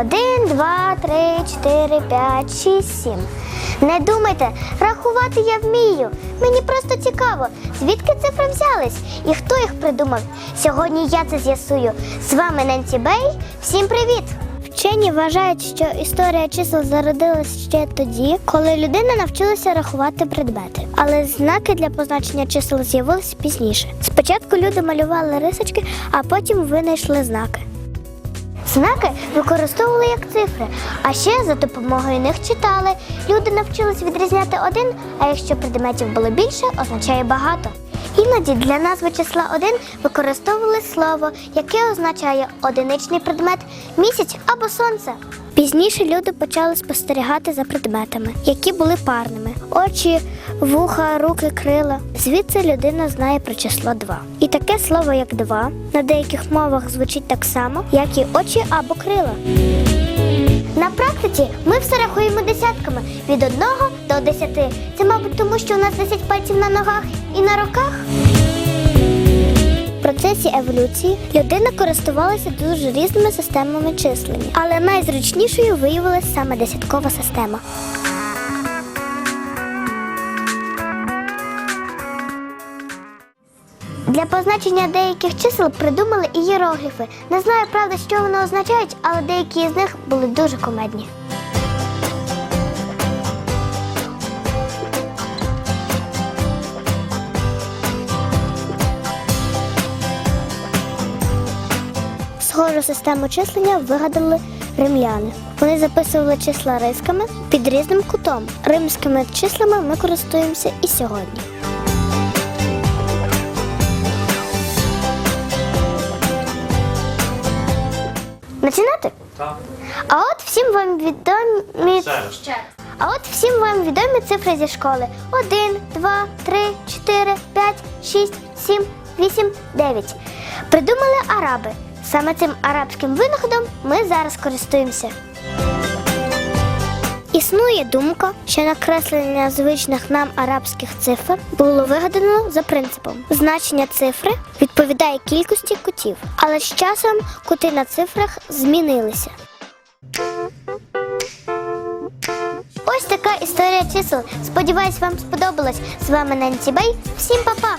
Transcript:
Один, два, три, чотири, п'ять, шість, сім. Не думайте, рахувати я вмію. Мені просто цікаво, звідки цифри взялись і хто їх придумав. Сьогодні я це з'ясую. З вами Ненсі Бей. Всім привіт! Вчені вважають, що історія чисел зародилась ще тоді, коли людина навчилася рахувати предмети. Але знаки для позначення чисел з'явилися пізніше. Спочатку люди малювали рисочки, а потім винайшли знаки. Знаки використовували як цифри, а ще за допомогою них читали. Люди навчились відрізняти один, а якщо предметів було більше, означає багато. Іноді для назви числа один використовували слово, яке означає одиничний предмет, місяць або сонце. Пізніше люди почали спостерігати за предметами, які були парними: очі, вуха, руки, крила. Звідси людина знає про число 2. І таке слово, як два, на деяких мовах звучить так само, як і очі або крила. Практиці ми все рахуємо десятками від одного до 10. Це, мабуть, тому що у нас 10 пальців на ногах і на руках. В процесі еволюції людина користувалася дуже різними системами числення, але найзручнішою виявилася саме десяткова система. Для позначення деяких чисел придумали і ієрогліфи. Не знаю, правда, що вони означають, але деякі з них були дуже комедні. Схожу систему числення вигадали римляни. Вони записували числа рисками під різним кутом. Римськими числами ми користуємося і сьогодні. Починати? Так. А от всім вам відомі. Ще. А от всім вам відомі цифри зі школи: 1, 2, 3, 4, 5, 6, 7, 8, 9. Придумали араби. Саме цим арабським винаходом ми зараз користуємося. Існує думка, що накреслення звичних нам арабських цифр було вигадано за принципом. Значення цифри відповідає кількості кутів, але з часом кути на цифрах змінилися. Ось така історія чисел. Сподіваюсь, вам сподобалось. З вами Ненсі Бей. Всім па-па!